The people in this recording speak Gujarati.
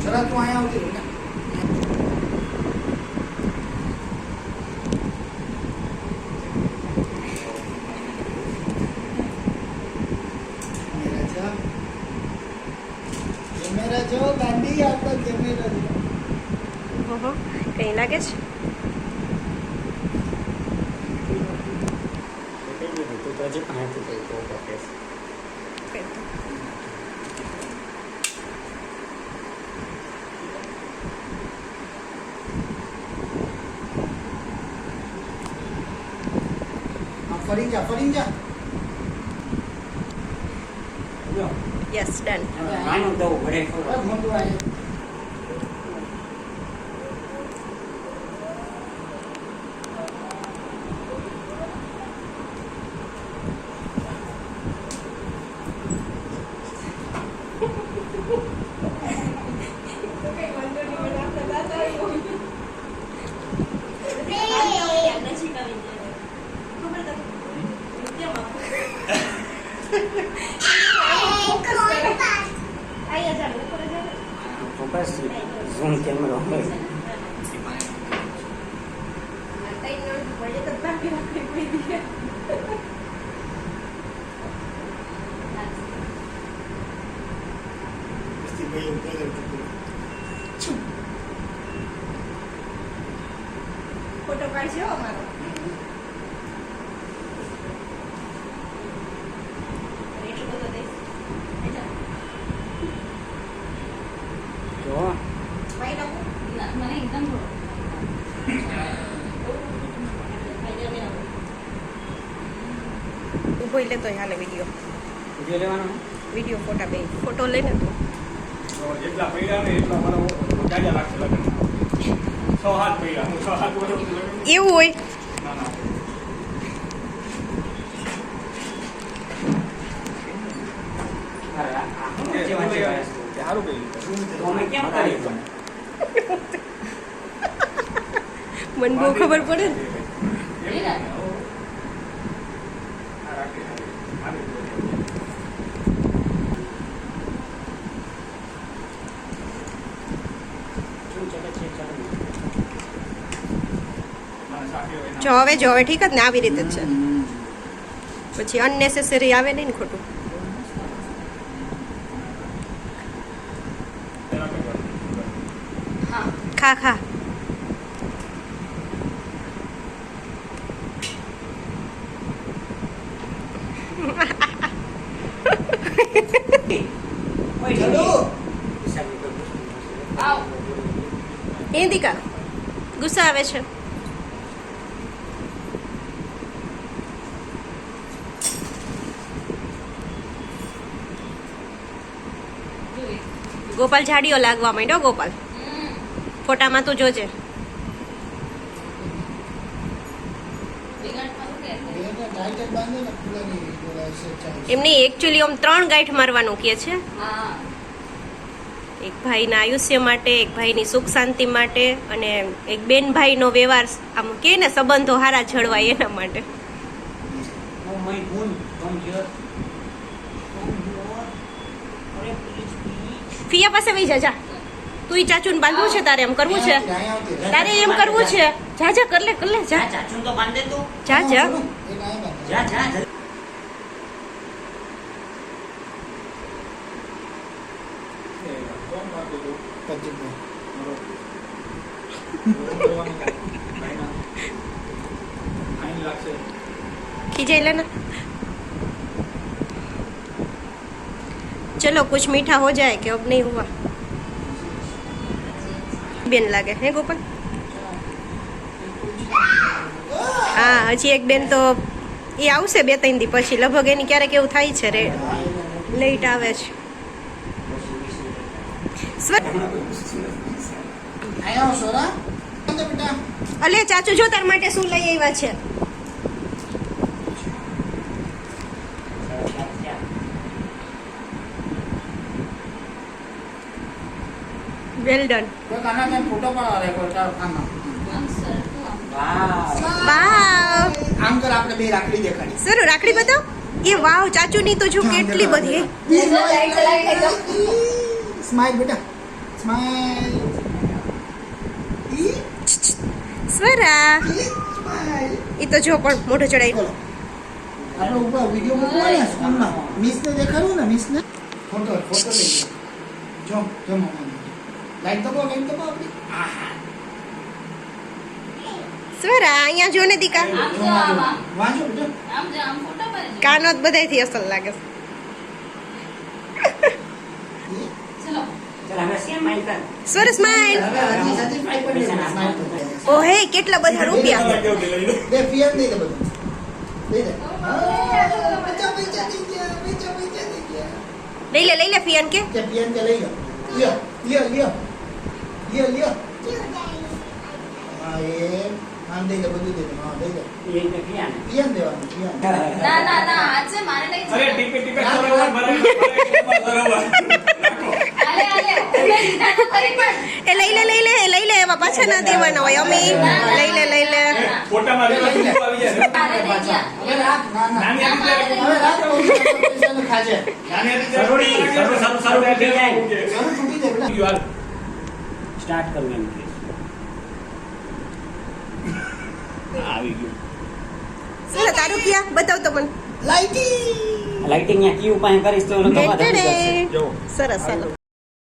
જરા તું અહીંયા આવતી કઈ લાગે છે? Medyo pangatibay ko ko this. Farinja, Farinja. Yes, done. ನಾನು ಮುಂದುವರೆ ફોટો પાડજો અમારો એટલું બધું દઈશ જો ભાઈ લોકો મને એકદમ ઊભો લે તો હાલે વીડિયો વીડિયો લેવાનો વીડિયો ફોટા બે ફોટો લઈને તો તો જેટલા પૈડા ને એટલા મને જાજા લાગશે લગ્ન છ હાથ પૈડા હું છ હાથ વર્ષ લગ્ન એવું હોય? મને બહુ ખબર પડે ને શું ચાલે છે? ચાલે છે. જો હવે જો હવે ઠીક જ ને આવી રીતે જ છે. પછી અનનેસેસરી આવે નહીં ને ખોટું. ખા ખા. હિન્દિકા ગુસ્સા આવે છે. ગોપાલ જાડીઓ લાગવા માંડ્યો, ગોપાલ. ફોટામાં તું જોજે. એમની એકચ્યુઅલી આમ ત્રણ ગાંઠ મારવાનું કહે છે. એક ભાઈના આયુષ્ય માટે, એક ભાઈની સુખ શાંતિ માટે અને એક બેન ભાઈનો વ્યવહાર આમ કે ને, સંબંધો હારા જળવાય એના માટે. ફિયા પાસે વહી જા જા તું ઈ ચાચુને બાંધવું છે તારે એમ કરવું છે. તારે એમ કરવું છે જા જા કરલે કરલે જા ચાચુને તો બાંધે તું. જા જા જા, જા, જલ્દી. પ્રદીપભાઈ. चलो कुछ मीठा हो जाए कि अब नहीं हुआ બેન લાગે હે ગોપાલ હા હજી એક બેન તો એ આવશે બે ત્રણ દી પછી લગભગ એની ક્યારેક એવું થાય છે રે લેટ આવે છે સ્વ- અહીંયા આવો, સોરા. બાંધો બેટા. અલે ચાચુ જો તાર માટે શું લઈ આવ્યા છે વેલ ડન ફોટો આપણે બે રાખડી દેખાડી. સર રાખડી બતાવ. એ વાવ ચાચુની તો જો કેટલી બધી સ્માઈલ બેટા. સ્માઈલ સ્વરા એ તો જો પણ મોઢો ચડાઈ. બોલો. આપણે ઉપર વીડિયો મૂકવા ને સ્કૂલમાં. મિસને દેખાડું ને મિસને ફોટો ફોટો લઈ જો જો મમ્મી લાઈટ દબાવો લાઈટ દબાવો આપણી સ્વરા અહીંયા જો ને દીકા આમ જો આમ આમ. વાંચો બેટા આમ જો આમ ફોટો પાડી કાનો જ બધાયથી અસલ લાગે છે. ચલો. ચાલ હવે સેમ માઇલ કર સ્વર સ્માઈલ હવે હજી satisfy કરી દે, smile કરી દે. ઓ હે કેટલા બધા રૂપિયા? કેવું કે લઈ લો દે પિયર દઈ દે બધું દઈ દે હા, પૈસા પૈસા દઈ ગયા પૈસા પૈસા દઈ ગયા. લઈ લે લઈ લે ફિયાન કે. તે પિયર કે લઈ લો. લ્યો લ્યો લ્યો. લ્યો લ્યો હા એ આમ દઈ દે બધું દઈ દે હા દઈ દે એ રીતે ક્યાં ને? પિયર દેવાનું પિયર ના ના ના આજે મારે નહીં અરે. ટીપે ટીપે બરાબર બરાબર એ લઈ લે લઈ લે એ લઈ લે એમાં પાછા ના દેવાના હોય અમી લઈ લે લઈ લે ફોટામાં આવી જાય નાની હવે પૈસા ખાજે નાની સારું સારું સારું સરો- સરો- સરો તૂટી જાય. જરૂર તૂટી દે બેટા યાર સ્ટાર્ટ કરવું એમ કે. આવી ગયું. ચાલો તારું ક્યાં? બતાવ તો મને. લાઈટી લાઇટિંગ અહીંયા ક્યુ? પાસે કરીશ તો. સરસ ચાલો